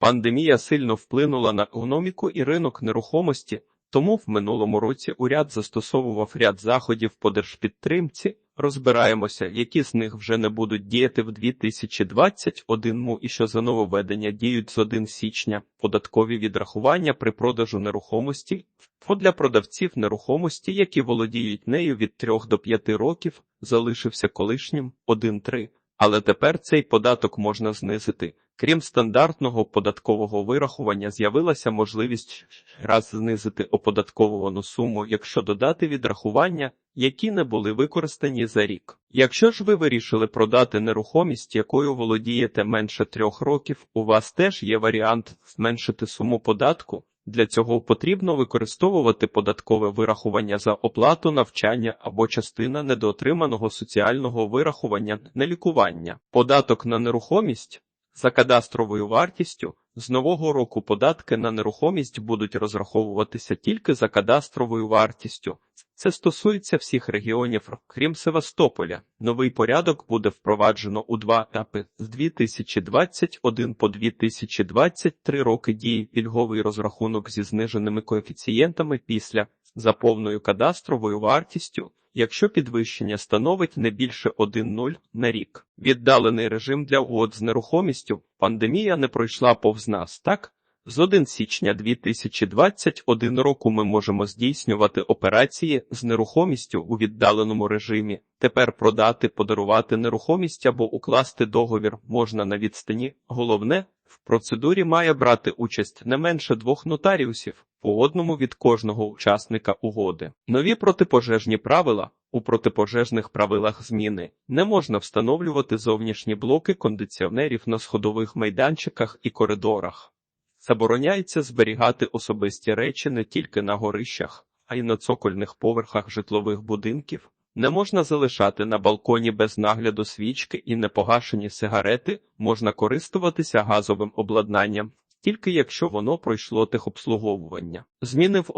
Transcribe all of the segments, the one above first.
Пандемія сильно вплинула на економіку і ринок нерухомості, тому в минулому році уряд застосовував ряд заходів по держпідтримці. Розбираємося, які з них вже не будуть діяти в 2021 і що за нововведення діють з 1 січня. Податкові відрахування при продажу нерухомості Фо для продавців нерухомості, які володіють нею від 3 до 5 років, залишився колишнім 1-3. Але тепер цей податок можна знизити. Крім стандартного податкового вирахування, з'явилася можливість раз знизити оподатковану суму, якщо додати відрахування, які не були використані за рік. Якщо ж ви вирішили продати нерухомість, якою володієте менше трьох років, у вас теж є варіант зменшити суму податку. Для цього потрібно використовувати податкове вирахування за оплату навчання або частина недоотриманого соціального вирахування на лікування. Податок на нерухомість за кадастровою вартістю з нового року податки на нерухомість будуть розраховуватися тільки за кадастровою вартістю. Це стосується всіх регіонів, крім Севастополя. Новий порядок буде впроваджено у два етапи з 2021 по 2023 роки дії пільговий розрахунок зі зниженими коефіцієнтами після за повною кадастровою вартістю. Якщо підвищення становить не більше 1,0 на рік. Віддалений режим для угод з нерухомістю. Пандемія не пройшла повз нас, так? З 1 січня 2021 року ми можемо здійснювати операції з нерухомістю у віддаленому режимі. Тепер продати, подарувати нерухомість або укласти договір можна на відстані. Головне, в процедурі має брати участь не менше двох нотаріусів по одному від кожного учасника угоди. Нові протипожежні правила у протипожежних правилах зміни не можна встановлювати зовнішні блоки кондиціонерів на сходових майданчиках і коридорах. Забороняється зберігати особисті речі не тільки на горищах, а й на цокольних поверхах житлових будинків. Не можна залишати на балконі без нагляду свічки і непогашені сигарети, можна користуватися газовим обладнанням, тільки якщо воно пройшло техобслуговування. Зміни в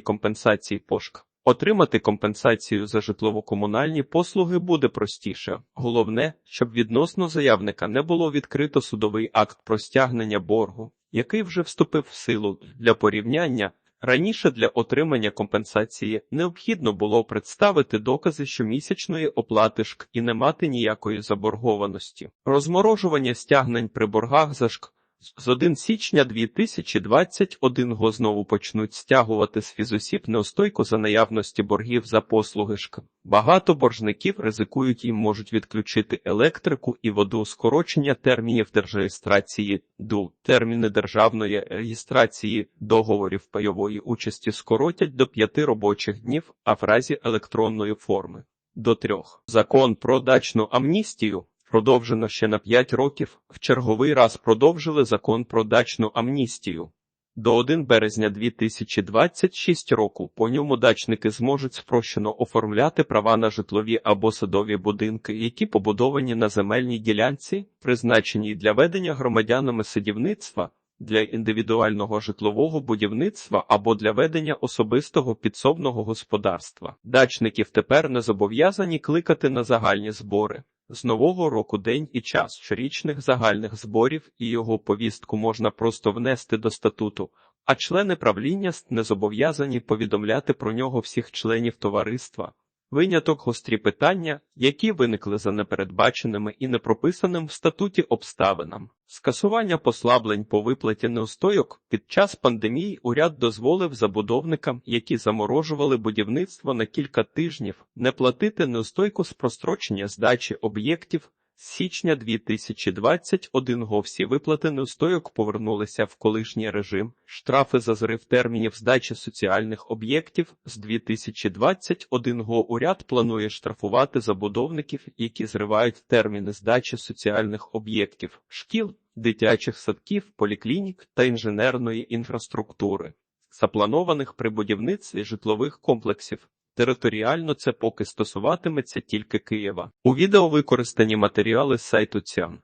компенсації пошк. Отримати компенсацію за житлово-комунальні послуги буде простіше. Головне, щоб відносно заявника не було відкрито судовий акт про стягнення боргу, який вже вступив в силу для порівняння. Раніше для отримання компенсації необхідно було представити докази щомісячної оплати ШК і не мати ніякої заборгованості. Розморожування стягнень при боргах за ШК з 1 січня 2021 го знову почнуть стягувати з фізосіб неостойку за наявності боргів за послуги ШК. Багато боржників ризикують і можуть відключити електрику і воду скорочення термінів держреєстрації ДУ. Терміни державної реєстрації договорів пайової участі скоротять до 5 робочих днів, а в разі електронної форми до 3. Закон про дачну амністію продовжено ще на 5 років, в черговий раз продовжили закон про дачну амністію. До 1 березня 2026 року по ньому дачники зможуть спрощено оформляти права на житлові або садові будинки, які побудовані на земельній ділянці, призначеній для ведення громадянами садівництва, для індивідуального житлового будівництва або для ведення особистого підсобного господарства. Дачників тепер не зобов'язані кликати на загальні збори. З нового року день і час щорічних загальних зборів і його повістку можна просто внести до статуту, а члени правління не зобов'язані повідомляти про нього всіх членів товариства. Виняток гострі питання, які виникли за непередбаченими і непрописаним в статуті обставинам. Скасування послаблень по виплаті неустойок під час пандемії уряд дозволив забудовникам, які заморожували будівництво на кілька тижнів, не платити неустойку з прострочення здачі об'єктів. З січня 2021 го всі виплати неустойок повернулися в колишній режим. Штрафи за зрив термінів здачі соціальних об'єктів з 2021 го уряд планує штрафувати забудовників, які зривають терміни здачі соціальних об'єктів, шкіл, дитячих садків, поліклінік та інженерної інфраструктури, запланованих при будівництві житлових комплексів. Територіально це поки стосуватиметься тільки Києва. У відео використані матеріали з сайту Цян.